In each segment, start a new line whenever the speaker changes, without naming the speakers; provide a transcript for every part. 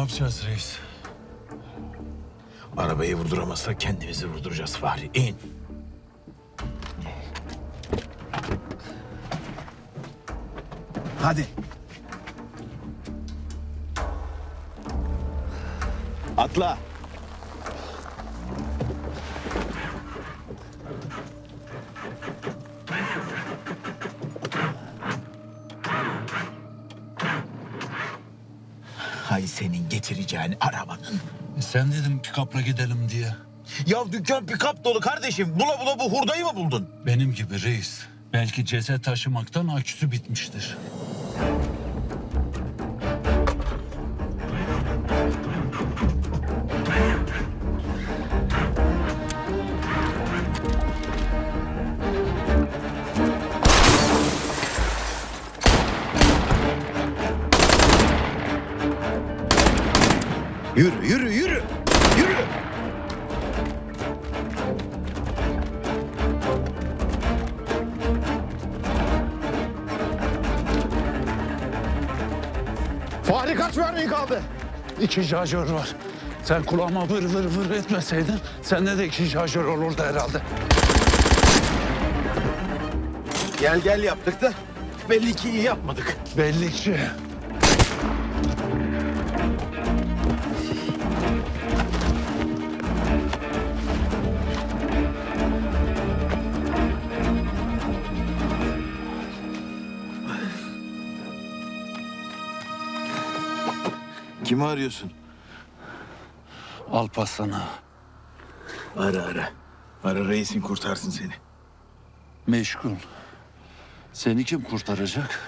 yapacağız reis?
Arabayı vurduramazsak kendimizi vurduracağız Fahri. İn. Hadi. Atla. Getireceğin arabanın.
E sen dedim pick-up'la gidelim diye.
Ya dükkan pikap dolu kardeşim. Bula bula bu hurdayı mı buldun?
Benim gibi reis. Belki ceset taşımaktan aküsü bitmiştir. İki şarjör var. Sen kulağıma vır vır vır etmeseydin sende de iki şarjör olurdu herhalde.
Gel gel yaptık da belli ki iyi yapmadık.
Belli ki.
Kimi arıyorsun?
Alparslan'a
Ara ara. Ara reisin kurtarsın seni.
meşgul. Seni kim kurtaracak?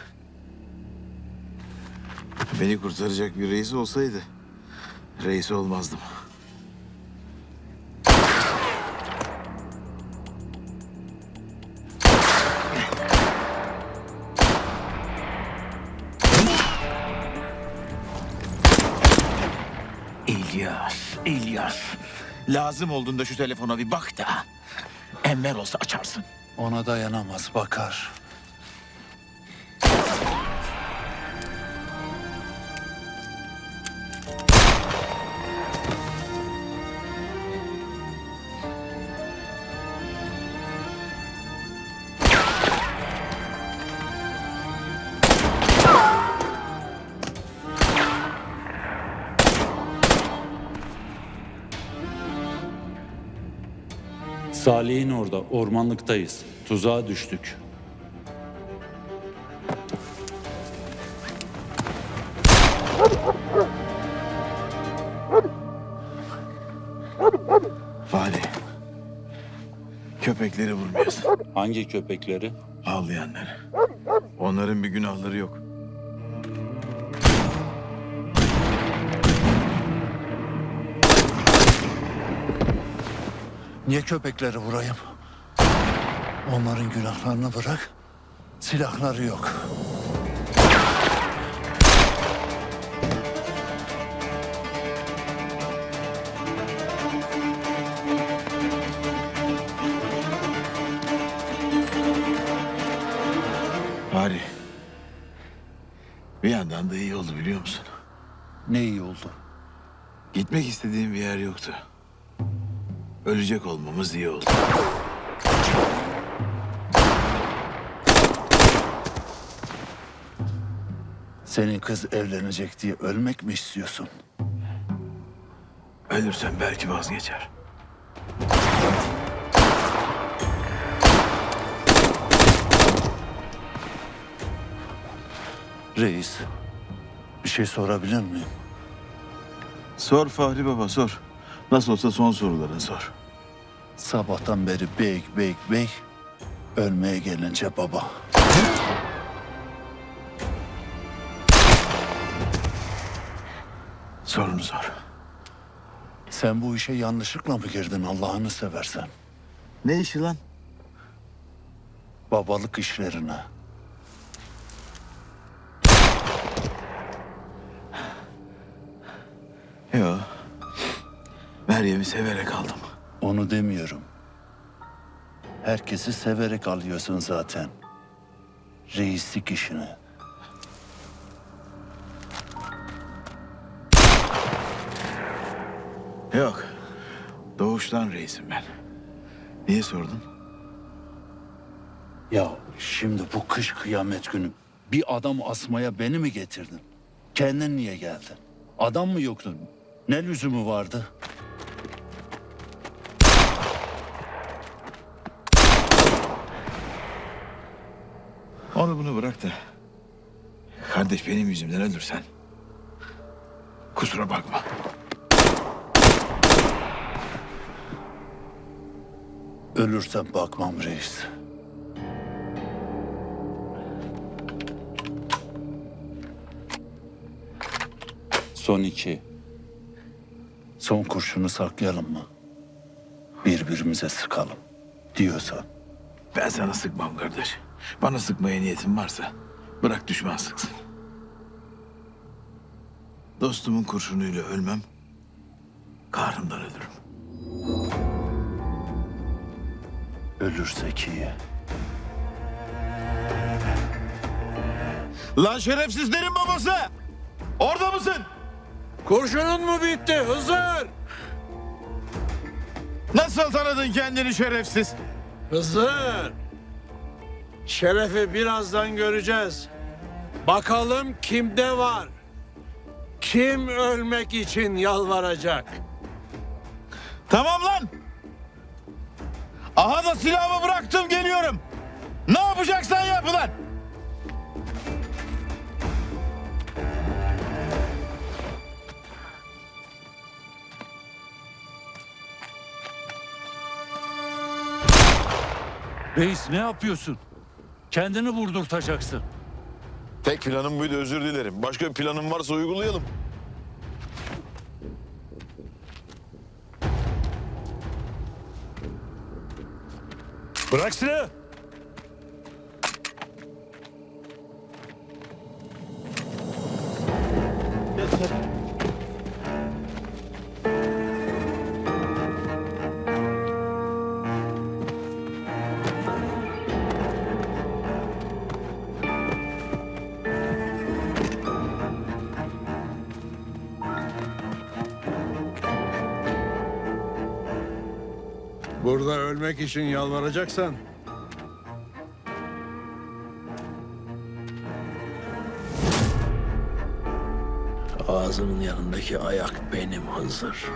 Beni kurtaracak bir reis olsaydı reis olmazdım. Lazım olduğunda şu telefona bir bak da. Enver olsa açarsın.
Ona dayanamaz bakar. Salih'in orada, ormanlıktayız. Tuzağa düştük.
Fahri. Köpekleri vurmayasın.
Hangi köpekleri?
Ağlayanları. Onların bir günahları yok.
Niye köpekleri vurayım? Onların günahlarını bırak. Silahları yok.
Fahri. Bir yandan da iyi oldu biliyor musun?
Ne iyi oldu.
Gitmek istediğim bir yer yoktu. Ölecek olmamız iyi oldu.
Senin kız evlenecek diye ölmek mi istiyorsun?
Ölürsem belki vazgeçer.
Reis, bir şey sorabilir miyim?
Sor Fahri Baba sor. Nasıl olsa son soruların sor.
Sabahtan beri bey bey bey, ölmeye gelince baba.
Sorunu sor.
Sen bu işe yanlışlıkla mı girdin Allah'ını seversen?
Ne işi lan?
Babalık işlerine.
Yo. Meryem'i severek aldım.
Onu demiyorum. Herkesi severek alıyorsun zaten. Reislik işini.
Yok. Doğuştan reisim ben. Niye sordun?
Ya şimdi bu kış kıyamet günü bir adam asmaya beni mi getirdin? Kendin niye geldin? Adam mı yoktu? Ne lüzumu vardı?
Onu bunu bırak da. Kardeş benim yüzümden ölürsen. Kusura bakma.
Ölürsem bakmam reis. Son iki. Son kurşunu saklayalım mı? Birbirimize sıkalım diyorsan.
Ben sana sıkmam kardeş. Bana sıkmaya niyetin varsa bırak düşman sıksın. Dostumun kurşunuyla ölmem. Kahrımdan ölürüm.
Ölürsek iyi.
Lan şerefsizlerin babası! Orada mısın?
Kurşunun mu bitti Hızır?
Nasıl tanıdın kendini şerefsiz?
Hızır. Şerefi birazdan göreceğiz. Bakalım kimde var? Kim ölmek için yalvaracak?
Tamam lan! Aha da silahımı bıraktım geliyorum. Ne yapacaksan yap ulan!
Reis ne yapıyorsun? Kendini vurdurtacaksın.
Tek planım buydu özür dilerim. Başka bir planın varsa uygulayalım.
Bırak silahı.
Burada ölmek için yalvaracaksan Ağzının yanındaki ayak benim Hızır.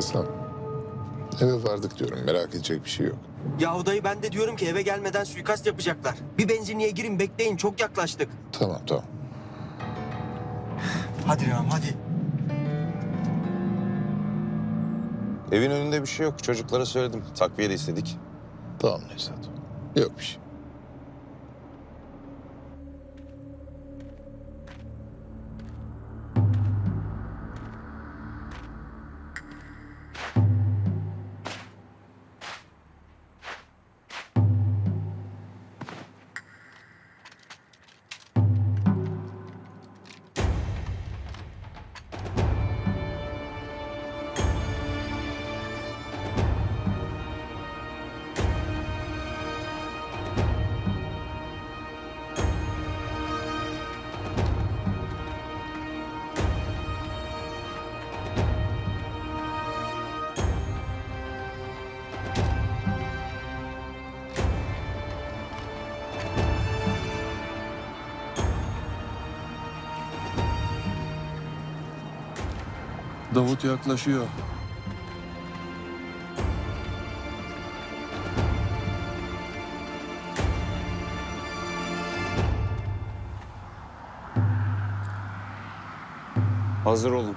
Alparslan. Eve vardık diyorum. Merak edecek bir şey yok.
Yahu dayı ben de diyorum ki eve gelmeden suikast yapacaklar. Bir benzinliğe girin bekleyin çok yaklaştık.
Tamam tamam.
Hadi Ram hadi.
Evin önünde bir şey yok. Çocuklara söyledim. Takviye de istedik.
Tamam Nevzat. Yok bir şey.
Davut yaklaşıyor.
Hazır olun.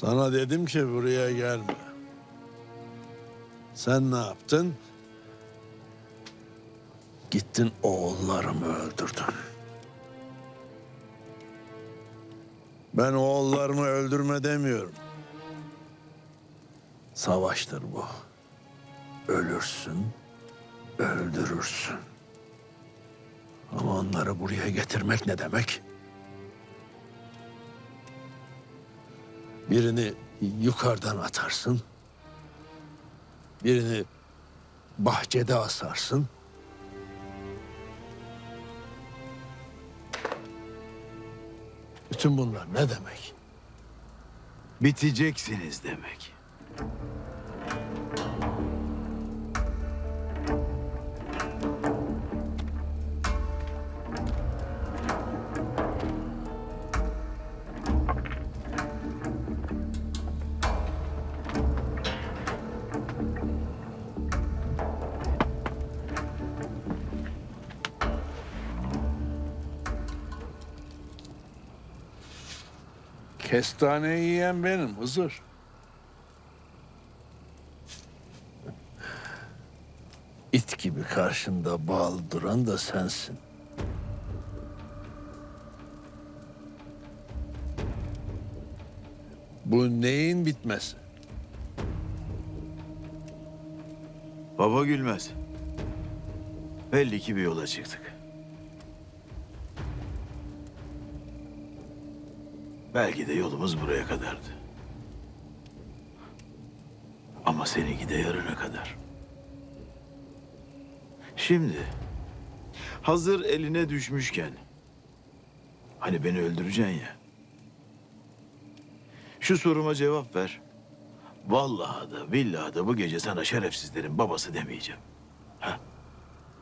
Sana dedim ki buraya gelme. Sen ne yaptın? Gittin oğullarımı öldürdün. Ben oğullarımı öldürme demiyorum. Savaştır bu. Ölürsün, öldürürsün. Ama onları buraya getirmek ne demek? Birini yukarıdan atarsın. Birini bahçede asarsın. Bütün bunlar ne demek?
Biteceksiniz demek.
Kestane yiyen benim Hızır. İt gibi karşında bağlı duran da sensin. Bu neyin bitmesi?
Baba gülmez. Belli ki bir yola çıktık. Belki de yolumuz buraya kadardı. Ama seninki de yarına kadar. Şimdi hazır eline düşmüşken hani beni öldüreceksin ya. Şu soruma cevap ver. Vallahi da billahi da bu gece sana şerefsizlerin babası demeyeceğim.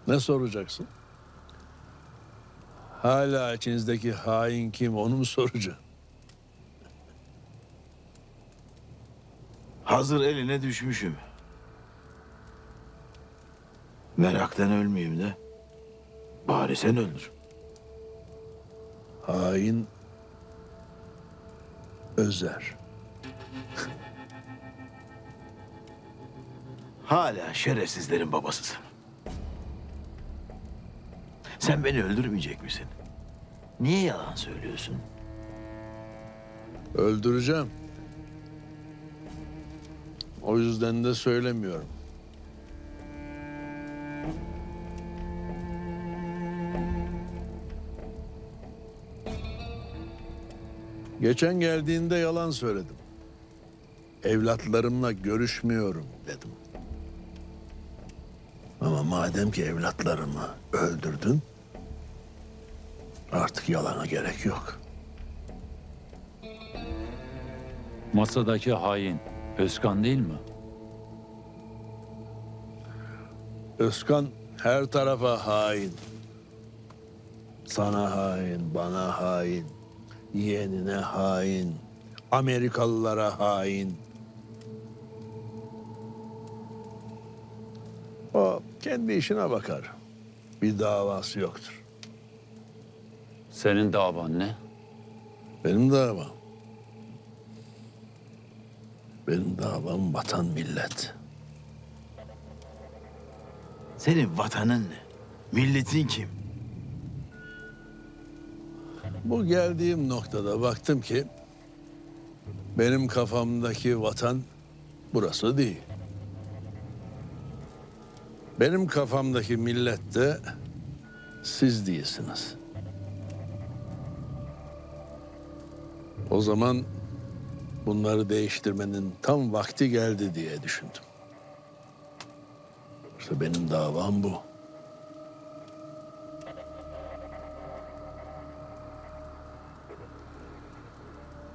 Ne soracaksın? Hala içinizdeki hain kim onu mu soracaksın?
Hazır eline düşmüşüm. Meraktan ölmeyeyim de. Bari sen öldür.
Hain Özer.
Hala şerefsizlerin babasısın. Sen beni öldürmeyecek misin? Niye yalan söylüyorsun?
Öldüreceğim. O yüzden de söylemiyorum. Geçen geldiğinde yalan söyledim. Evlatlarımla görüşmüyorum dedim. Ama madem ki evlatlarımı öldürdün, artık yalana gerek yok.
Masadaki hain Özkan değil mi?
Özkan her tarafa hain. Sana hain, bana hain, yeğenine hain, Amerikalılara hain. O kendi işine bakar. Bir davası yoktur.
Senin davan ne?
Benim davam. Benim davam vatan millet.
Senin vatanın ne? Milletin kim?
Bu geldiğim noktada baktım ki benim kafamdaki vatan burası değil. Benim kafamdaki millet de siz değilsiniz. O zaman bunları değiştirmenin tam vakti geldi diye düşündüm. İşte benim davam bu.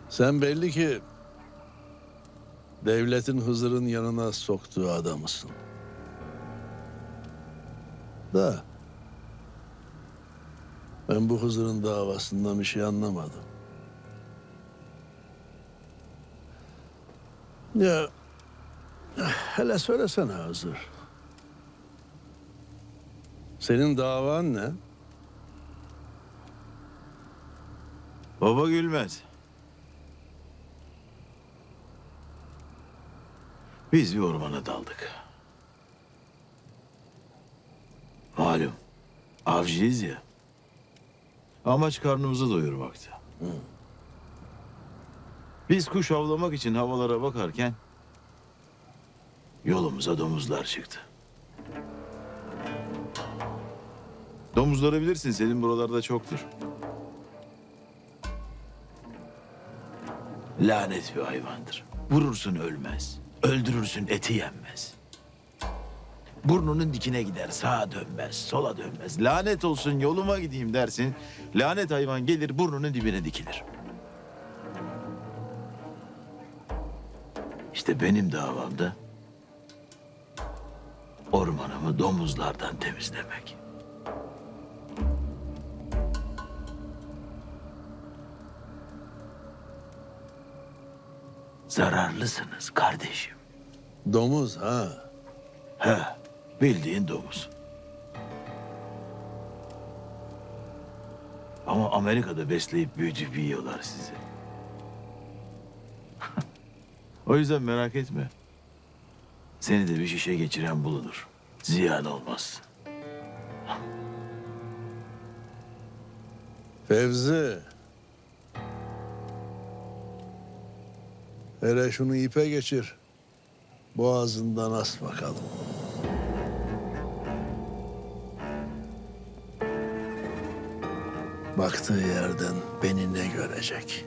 Sen belli ki devletin Hızır'ın yanına soktuğu adamısın. Da ben bu Hızır'ın davasından bir şey anlamadım. Ya hele söylesene Hızır. Senin davan ne?
Baba gülmez. Biz bir ormana daldık. Malum avcıyız ya. Amaç karnımızı doyurmaktı. Biz kuş avlamak için havalara bakarken yolumuza domuzlar çıktı. Domuzları bilirsin senin buralarda çoktur. Lanet bir hayvandır. Vurursun ölmez. Öldürürsün eti yenmez. Burnunun dikine gider sağa dönmez, sola dönmez. Lanet olsun yoluma gideyim dersin. Lanet hayvan gelir burnunun dibine dikilir. İşte benim davamda ormanımı domuzlardan temizlemek. Zararlısınız kardeşim.
Domuz ha.
He, bildiğin domuz. Ama Amerika'da besleyip büyütüp yiyorlar sizi. O yüzden merak etme. Seni de bir şişe geçiren bulunur. Ziyan olmaz.
Fevzi. Hele şunu ipe geçir. Boğazından as bakalım. Baktığı yerden beni ne görecek?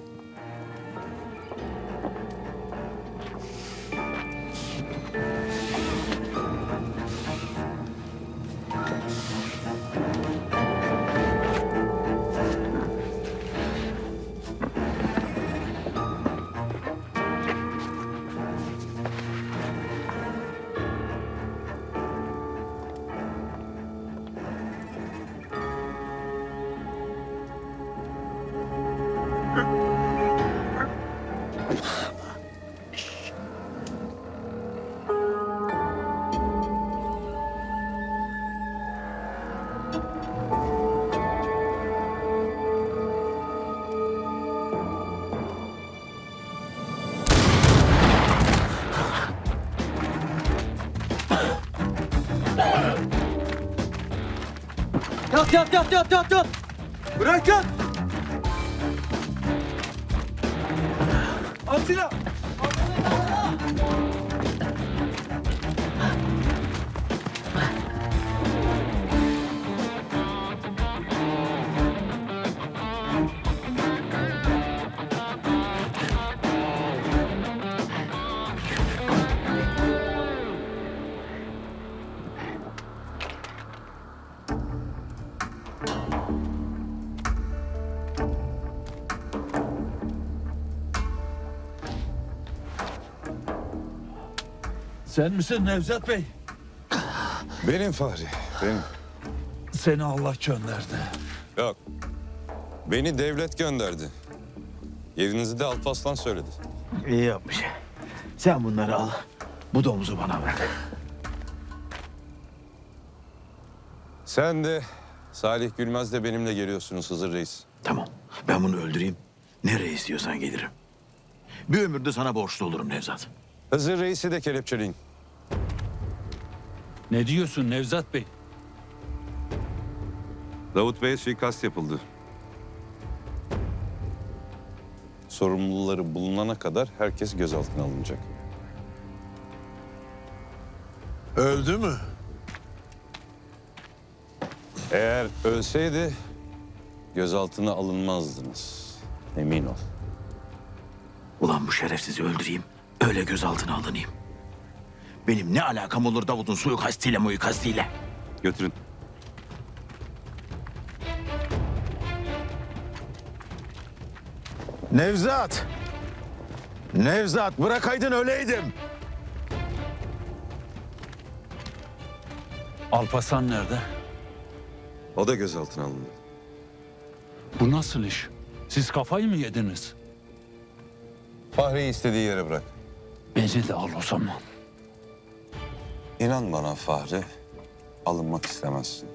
Yat yat yat yat. Bırak yat. Atilla.
Sen misin Nevzat Bey?
Benim Fahri, benim.
Seni Allah gönderdi.
Yok. Beni devlet gönderdi. Yerinizi de Alparslan söyledi.
İyi yapmış. Sen bunları al. Bu domuzu bana bırak.
Sen de Salih Gülmez de benimle geliyorsunuz Hızır Reis.
Tamam. Ben bunu öldüreyim. Nereye istiyorsan gelirim. Bir ömür de sana borçlu olurum Nevzat.
Hızır Reis'i de kelepçeleyin.
Ne diyorsun Nevzat Bey?
Davut Bey'e suikast yapıldı. Sorumluları bulunana kadar herkes gözaltına alınacak.
Öldü mü?
Eğer ölseydi gözaltına alınmazdınız. Emin ol.
Ulan bu şerefsizi öldüreyim. Öyle gözaltına alınayım. Benim ne alakam olur Davut'un suikastiyle muikastiyle?
Götürün.
Nevzat! Nevzat bırakaydın öleydim.
Alparslan nerede?
O da gözaltına alındı.
Bu nasıl iş? Siz kafayı mı yediniz?
Fahri'yi istediği yere bırak.
Beni de al o zaman.
İnan bana Fahri, alınmak istemezsin.